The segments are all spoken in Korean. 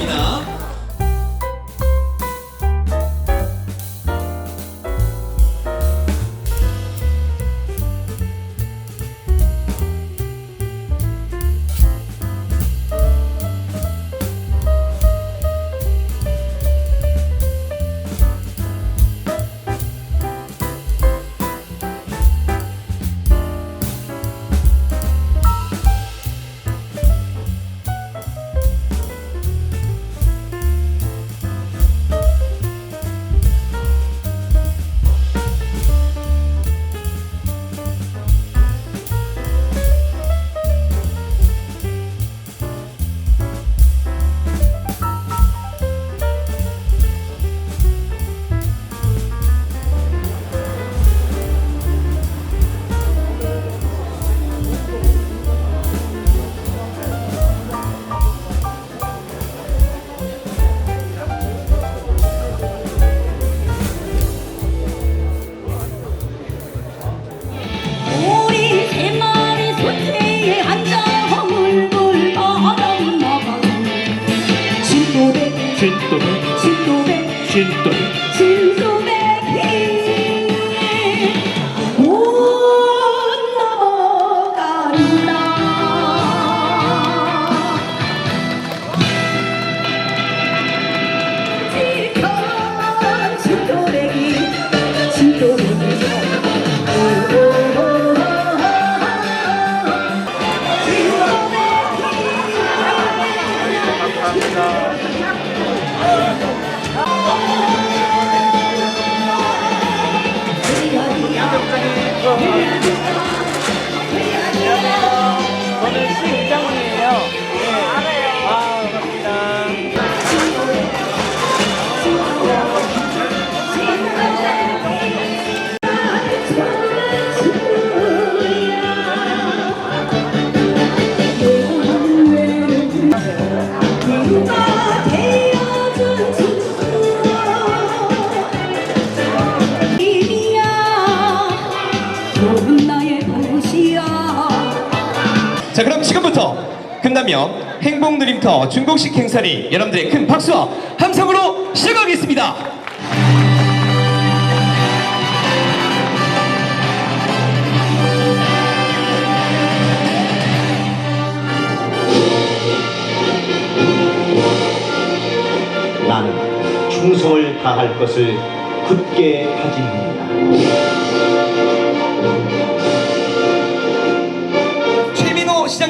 하겠습니다. 끝나면 행복 누림터 중국식 행사를 여러분들의 큰 박수와 함성으로 시작하겠습니다. 난 충성을 다할 것을 굳게 다짐합니다.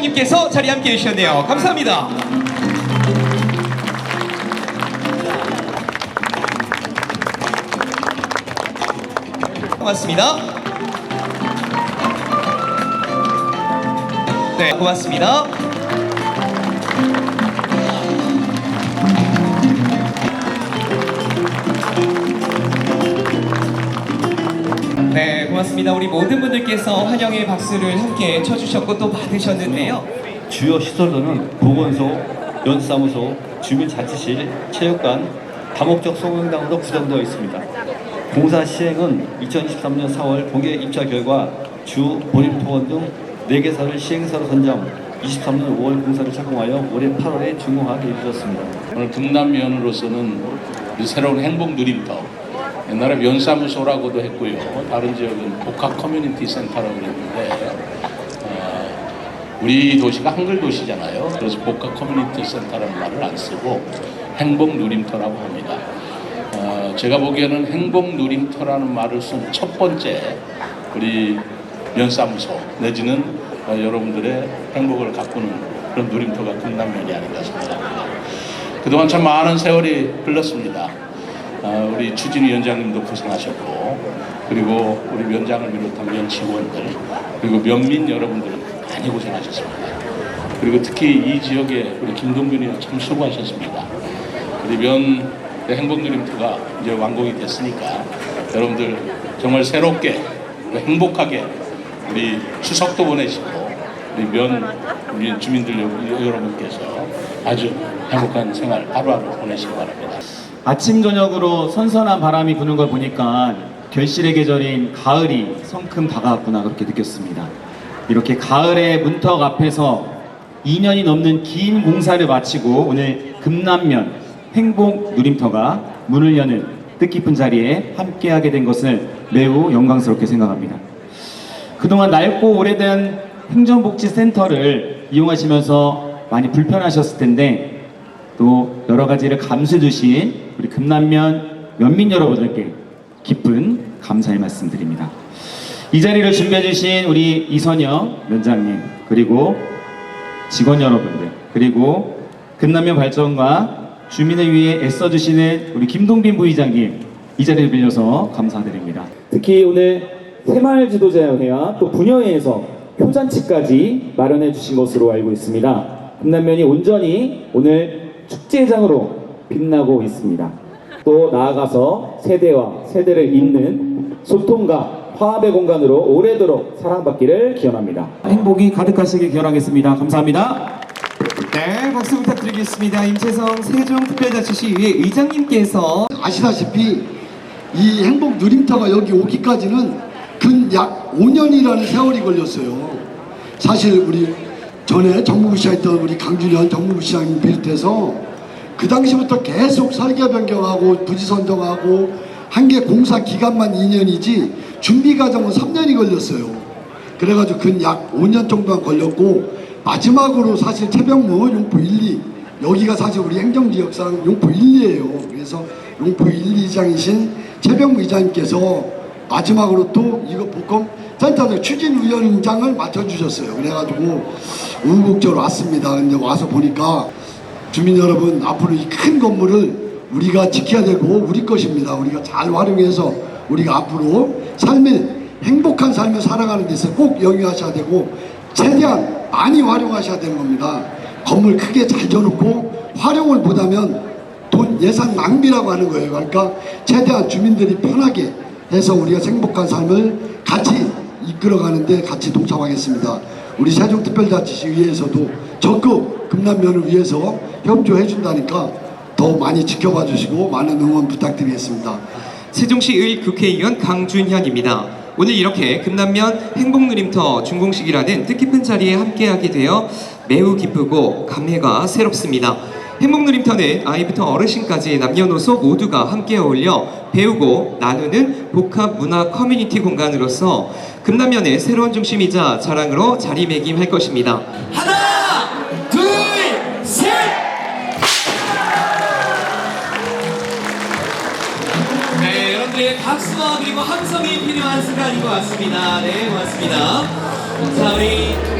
최민호 시장님께서 자리 함께 해주셨네요. 감사합니다. 고맙습니다. 네, 고맙습니다. 고맙습니다. 우리 모든 분들께서 환영의 박수를 함께 쳐주셨고 또 받으셨는데요. 주요 시설로는 보건소, 연사무소, 주민자치실, 체육관, 다목적 소명당으로 구성되어 있습니다. 공사 시행은 2023년 4월 공개 입찰 결과 주 본인토원 등 4개사를 시행사로 선정, 23년 5월 공사를 착공하여 올해 8월에 준공하게 이르렀습니다. 오늘 등남면으로서는 이 새로운 행복 누림터 옛날에 면사무소라고도 했고요 다른 지역은 복합 커뮤니티 센터라고 그랬는데 어, 우리 도시가 한글 도시잖아요 그래서 복합 커뮤니티 센터라는 말을 안 쓰고 행복 누림터라고 합니다 어, 제가 보기에는 행복 누림터라는 말을 쓴 첫 번째 우리 면사무소 내지는 어, 여러분들의 행복을 가꾸는 그런 누림터가 금남면이 아닌가 생각합니다. 그동안 참 많은 세월이 흘렀습니다. 어, 우리 추진위 위원장님도 고생하셨고 그리고 우리 면장을 비롯한 면 직원들 그리고 면민 여러분들 많이 고생하셨습니다. 그리고 특히 이 지역에 우리 김동균 의원 참 수고하셨습니다. 우리 면 행복누림터가 이제 완공이 됐으니까 여러분들 정말 새롭게 행복하게 우리 추석도 보내시고 우리 면 우리 주민들 여- 여러분께서 아주 행복한 생활 하루하루 보내시기 바랍니다. 아침 저녁으로 선선한 바람이 부는 걸 보니까 결실의 계절인 가을이 성큼 다가왔구나 그렇게 느꼈습니다. 이렇게 가을의 문턱 앞에서 2년이 넘는 긴 공사를 마치고 오늘 금남면 행복 누림터가 문을 여는 뜻깊은 자리에 함께하게 된 것을 매우 영광스럽게 생각합니다. 그동안 낡고 오래된 행정복지센터를 이용하시면서 많이 불편하셨을 텐데 또 여러 가지를 감수해 주신 우리 금남면 면민 여러분들께 깊은 감사의 말씀 드립니다. 이 자리를 준비해 주신 우리 이선영 면장님 그리고 직원 여러분들 그리고 금남면 발전과 주민을 위해 애써 주시는 우리 김동빈 부의장님 이 자리를 빌려서 감사드립니다. 특히 오늘 새마을 지도자회와 또 분여회에서 효잔치까지 마련해 주신 것으로 알고 있습니다. 금남면이 온전히 오늘 축제장으로 빛나고 있습니다. 또 나아가서 세대와 세대를 잇는 소통과 화합의 공간으로 오래도록 사랑받기를 기원합니다. 행복이 가득하시길 기원하겠습니다. 감사합니다. 네, 박수 부탁드리겠습니다. 임채성 세종특별자치시의회 의장님께서 아시다시피 이 행복 누림터가 여기 오기까지는 근 약 5년이라는 세월이 걸렸어요. 사실 우리 전에 정무부 시장했던 우리 강준현 정무부 시장님 비롯해서 그 당시부터 계속 설계 변경하고 부지 선정하고 한 개 공사 기간만 2년이지 준비 과정은 3년이 걸렸어요. 그래가지고 근 약 5년 정도가 걸렸고 마지막으로 사실 최병무 용포 1, 2 여기가 사실 우리 행정지역상 용포 1, 2예요. 그래서 용포 1, 2장이신 최병무 이장님께서 마지막으로 또 이거 복권 센터장 추진위원장을 맡아주셨어요. 그래가지고 우국적으로 왔습니다. 근데 와서 보니까 주민 여러분 앞으로 이 큰 건물을 우리가 지켜야 되고 우리 것입니다. 우리가 잘 활용해서 우리가 앞으로 삶을 행복한 삶을 살아가는 데서 꼭 영위하셔야 되고 최대한 많이 활용하셔야 되는 겁니다. 건물 크게 잘 지어놓고 활용을 못하면 돈 예산 낭비라고 하는 거예요. 그러니까 최대한 주민들이 편하게 해서 우리가 행복한 삶을 같이 이끌어가는데 같이 동참하겠습니다. 우리 세종특별자치시의회에서도 적극 금남면을 위해서 협조해 준다니까 더 많이 지켜봐 주시고 많은 응원 부탁드리겠습니다. 세종시의 국회의원 강준현입니다. 오늘 이렇게 금남면 행복누림터 준공식이라는 뜻깊은 자리에 함께하게 되어 매우 기쁘고 감회가 새롭습니다. 행복누림터는 아이부터 어르신까지 남녀노소 모두가 함께 어울려 배우고 나누는 복합 문화 커뮤니티 공간으로서 금남면의 새로운 중심이자 자랑으로 자리매김할 것입니다. 하나, 둘, 셋! 네, 여러분들의 박수와 그리고 함성이 필요한 순간인 것 같습니다. 네, 고맙습니다. 자, 우리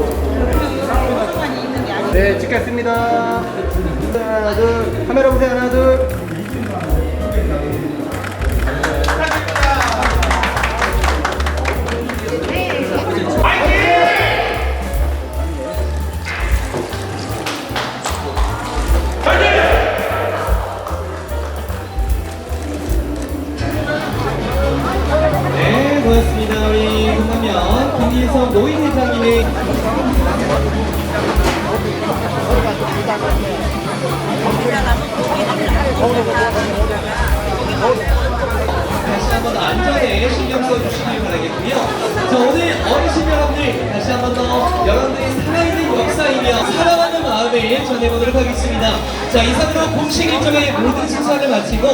네, 찍겠습니다. 하나, 둘, 카메라 보세요. 하나, 둘. 네, 고맙습니다. 우리 금남면 김일성 노인 회장님의 다시 한번 안전에 신경 써주시길 바라겠고요. 자, 오늘 어르신 여러분들 다시 한 번 더 여러분들이 살아있는 역사이며 사랑하는 마음을 전해보도록 하겠습니다. 자, 이상으로 공식 일정의 모든 순서를 마치고